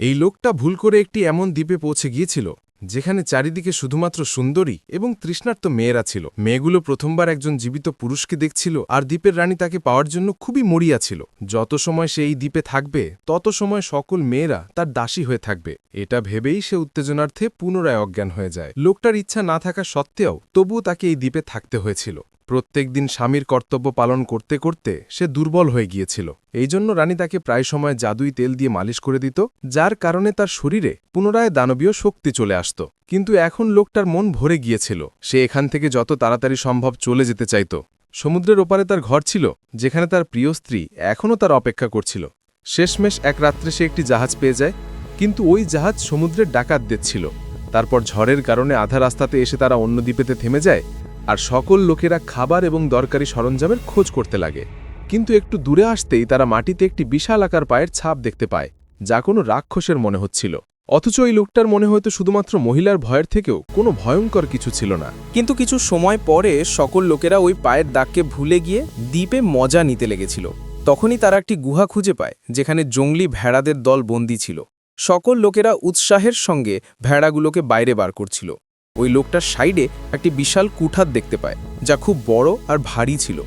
এই লোকটা ভুল করে একটি এমন দ্বীপে পৌঁছে গিয়েছিল, যেখানে চারিদিকে শুধুমাত্র সুন্দরী এবং তৃষ্ণার্ত মেয়েরা ছিল। মেয়েগুলো প্রথমবার একজন জীবিত পুরুষকে দেখছিল আর দ্বীপের রানী তাকে পাওয়ার জন্য খুবই মরিয়া ছিল। যত সময় সে এই দ্বীপে থাকবে, তত সময় সকল মেয়েরা তার দাসী হয়ে থাকবে। এটা ভেবেই সে উত্তেজনার্থে পুনরায় অজ্ঞান হয়ে যায়। লোকটার ইচ্ছা না থাকা সত্ত্বেও তবুও তাকে এই দ্বীপে থাকতে হয়েছিল। প্রত্যেকদিন স্বামীর কর্তব্য পালন করতে করতে সে দুর্বল হয়ে গিয়েছিল। এই জন্য রানী তাকে প্রায় সময় জাদুই তেল দিয়ে মালিশ করে দিত, যার কারণে তার শরীরে পুনরায় দানবীয় শক্তি চলে আসত। কিন্তু এখন লোকটার মন ভরে গিয়েছিল। সে এখান থেকে যত তাড়াতাড়ি সম্ভব চলে যেতে চাইত। সমুদ্রের ওপারে তার ঘর ছিল, যেখানে তার প্রিয় স্ত্রী এখনও তার অপেক্ষা করছিল। শেষমেশ এক রাত্রে সে একটি জাহাজ পেয়ে যায়, কিন্তু ওই জাহাজ সমুদ্রের ডাকাত ছিল। তারপর ঝড়ের কারণে আধা রাস্তাতে এসে তারা অন্য দ্বীপেতে থেমে যায় আর সকল লোকেরা খাবার এবং দরকারি সরঞ্জামের খোঁজ করতে লাগে। কিন্তু একটু দূরে আসতেই তারা মাটিতে একটি বিশাল আকার পায়ের ছাপ দেখতে পায়, যা কোনো রাক্ষসের মনে হচ্ছিল। অথচ এই লোকটার মনে হয়তো শুধুমাত্র মহিলার ভয়ের থেকেও কোনো ভয়ঙ্কর কিছু ছিল না। কিন্তু কিছু সময় পরে সকল লোকেরা ওই পায়ের দাগকে ভুলে গিয়ে দ্বীপে মজা নিতে লেগেছিল। তখনই তারা একটি গুহা খুঁজে পায়, যেখানে জঙ্গলি ভেড়াদের দল বন্দী ছিল। সকল লোকেরা উৎসাহের সঙ্গে ভেড়াগুলোকে বাইরে বার করছিল। ওই লোকটার সাইডে একটি বিশাল কুঠার দেখতে পায়, যা খুব বড় আর ভারী ছিল।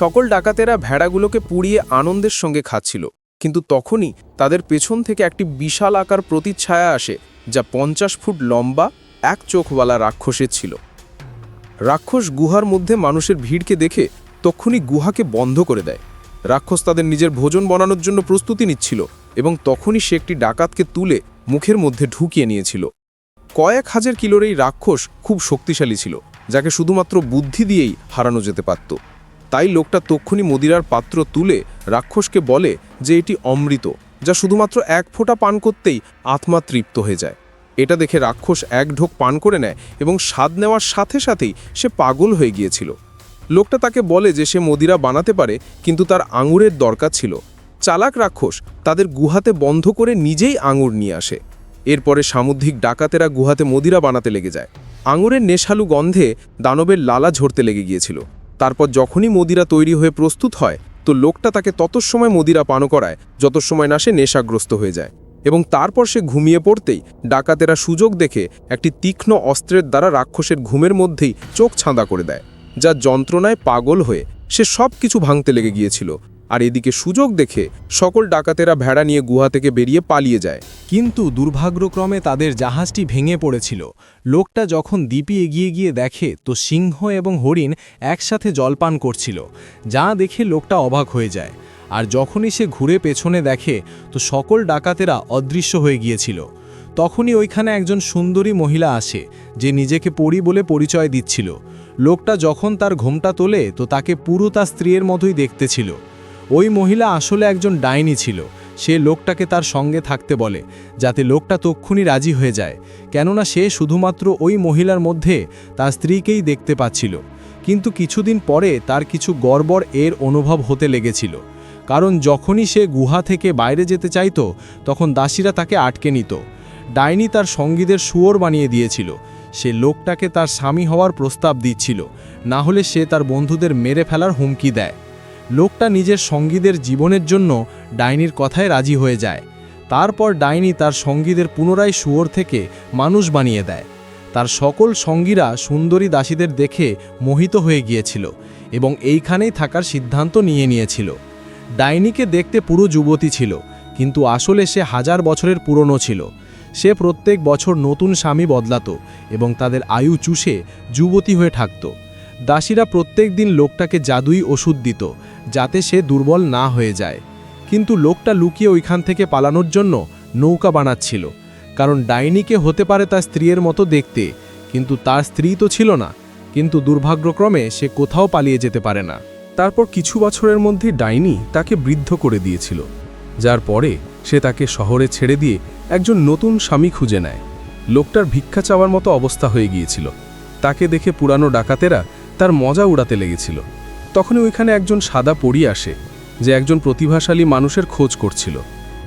সকল ডাকাতেরা ভেড়াগুলোকে পুড়িয়ে আনন্দের সঙ্গে খাচ্ছিল, কিন্তু তখনই তাদের পেছন থেকে একটি বিশাল আকার প্রতিচ্ছায়া আসে, যা পঞ্চাশ ফুট লম্বা, এক চোখওয়ালা রাক্ষসের ছিল। রাক্ষস গুহার মধ্যে মানুষের ভিড়কে দেখে তক্ষুনি গুহাকে বন্ধ করে দেয়। রাক্ষস তাদের নিজের ভোজন বানানোর জন্য প্রস্তুতি নিচ্ছিল এবং তখনই সে একটি ডাকাতকে তুলে মুখের মধ্যে ঢুকিয়ে নিয়েছিল। কয়েক হাজার কিলোর এই রাক্ষস খুব শক্তিশালী ছিল, যাকে শুধুমাত্র বুদ্ধি দিয়েই হারানো যেতে পারত। তাই লোকটা তক্ষুনি মদিরার পাত্র তুলে রাক্ষসকে বলে যে এটি অমৃত, যা শুধুমাত্র এক ফোঁটা পান করতেই আত্মা তৃপ্ত হয়ে যায়। এটা দেখে রাক্ষস এক ঢোক পান করে নেয় এবং স্বাদ নেওয়ার সাথে সাথেই সে পাগল হয়ে গিয়েছিল। লোকটা তাকে বলে যে সে মদিরা বানাতে পারে, কিন্তু তার আঙুরের দরকার ছিল। চালাক রাক্ষস তাদের গুহাতে বন্ধ করে নিজেই আঙুর নিয়ে আসে। এরপরে সামুদ্রিক ডাকাতেরা গুহাতে মদিরা বানাতে লেগে যায়। আঙুরের নেশালু গন্ধে দানবের লালা ঝরতে লেগে গিয়েছিল। তারপর যখনই মদিরা তৈরি হয়ে প্রস্তুত হয়, তো লোকটা তাকে তত সময় মদিরা পান করায় যত সময় না সে নেশাগ্রস্ত হয়ে যায়। এবং তারপর সে ঘুমিয়ে পড়তেই ডাকাতেরা সুযোগ দেখে একটি তীক্ষ্ণ অস্ত্রের দ্বারা রাক্ষসের ঘুমের মধ্যেই চোখ ছাঁদা করে দেয়, যা যন্ত্রণায় পাগল হয়ে সে সব কিছু ভাঙতে লেগে গিয়েছিল। আর এদিকে সুযোগ দেখে সকল ডাকাতেরা ভেড়া নিয়ে গুহা থেকে বেরিয়ে পালিয়ে যায়। কিন্তু দুর্ভাগ্যক্রমে তাদের জাহাজটি ভেঙে পড়েছিল। লোকটা যখন দ্বীপে এগিয়ে গিয়ে দেখে, তো সিংহ এবং হরিণ একসাথে জলপান করছিল, যা দেখে লোকটা অবাক হয়ে যায়। আর যখনই সে ঘুরে পেছনে দেখে, তো সকল ডাকাতেরা অদৃশ্য হয়ে গিয়েছিল। তখনই ওইখানে একজন সুন্দরী মহিলা আসে, যে নিজেকে পড়ি বলে পরিচয় দিচ্ছিল। লোকটা যখন তার ঘোমটা তোলে, তো তাকে পুরো তার স্ত্রীর মতোই দেখতে ছিল। ওই মহিলা আসলে একজন ডাইনি ছিল। সে লোকটাকে তার সঙ্গে থাকতে বলে, যাতে লোকটা তক্ষুনি রাজি হয়ে যায়। কেননা সে শুধুমাত্র ওই মহিলার মধ্যে তার স্ত্রীকেই দেখতে পাচ্ছিল। কিন্তু কিছুদিন পরে তার কিছু গড়বড় এর অনুভব হতে লেগেছিল। কারণ যখনই সে গুহা থেকে বাইরে যেতে চাইতো, তখন দাসীরা তাকে আটকে নিত। ডাইনি তার সঙ্গীদের শুয়োর বানিয়ে দিয়েছিল। সে লোকটাকে তার স্বামী হওয়ার প্রস্তাব দিচ্ছিল। না হলে সে তার বন্ধুদের মেরে ফেলার হুমকি দেয়। লোকটা নিজের সঙ্গীদের জীবনের জন্য ডাইনির কথায় রাজি হয়ে যায়। তারপর ডাইনি তার সঙ্গীদের পুনরায় শুয়োর থেকে মানুষ বানিয়ে দেয়। তার সকল সঙ্গীরা সুন্দরী দাসীদের দেখে মোহিত হয়ে গিয়েছিল এবং এইখানেই থাকার সিদ্ধান্ত নিয়ে নিয়েছিল। ডাইনিকে দেখতে পুরো যুবতী ছিল, কিন্তু আসলে সে হাজার বছরের পুরনো ছিল। সে প্রত্যেক বছর নতুন স্বামী বদলাত এবং তাদের আয়ু চুষে যুবতী হয়ে থাকত। দাসীরা প্রত্যেক দিন লোকটাকে জাদুই ওষুধ দিত, যাতে সে দুর্বল না হয়ে যায়। কিন্তু লোকটা লুকিয়ে ওইখান থেকে পালানোর জন্য নৌকা বানাচ্ছিল, কারণ ডাইনিকে হতে পারে তার স্ত্রীর মতো দেখতে, কিন্তু তার স্ত্রী তো ছিল না, কিন্তু দুর্ভাগ্যক্রমে সে কোথাও পালিয়ে যেতে পারে না। তারপর কিছু বছরের মধ্যে ডাইনি তাকে বৃদ্ধ করে দিয়েছিল, যার পরে সে তাকে শহরে ছেড়ে দিয়ে একজন নতুন স্বামী খুঁজে নেয়। লোকটার ভিক্ষা চাওয়ার মতো অবস্থা হয়ে গিয়েছিল। তাকে দেখে পুরানো ডাকাতেরা তার মজা উড়াতে লেগেছিল। তখনই ওইখানে একজন সাদা পড়ি আসে, যে একজন প্রতিভাশালী মানুষের খোঁজ করছিল।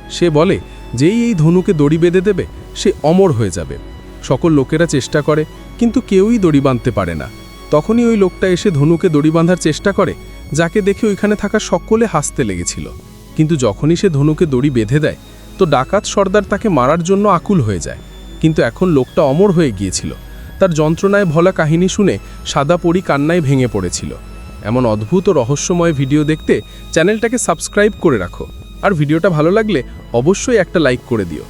সে বলে, যেই এই ধনুকে দড়ি বেঁধে দেবে, সে অমর হয়ে যাবে। সকল লোকেরা চেষ্টা করে, কিন্তু কেউই দড়ি বাঁধতে পারে না। তখনই ওই লোকটা এসে ধনুকে দড়ি বাঁধার চেষ্টা করে, যাকে দেখে ওইখানে থাকা সকলে হাসতে লেগেছিল। কিন্তু যখনই সে ধনুকে দড়ি বেঁধে দেয়, তো ডাকাত সর্দার তাকে মারার জন্য আকুল হয়ে যায়। কিন্তু এখন লোকটা অমর হয়ে গিয়েছিল। তার যন্ত্রণায় ভলা কাহিনী শুনে সাদা পরি কান্নায় ভেঙে পড়েছিল। এমন অদ্ভুত ও রহস্যময় ভিডিও দেখতে চ্যানেলটাকে সাবস্ক্রাইব করে রাখো। আর ভিডিওটা ভালো লাগলে অবশ্যই একটা লাইক করে দিও।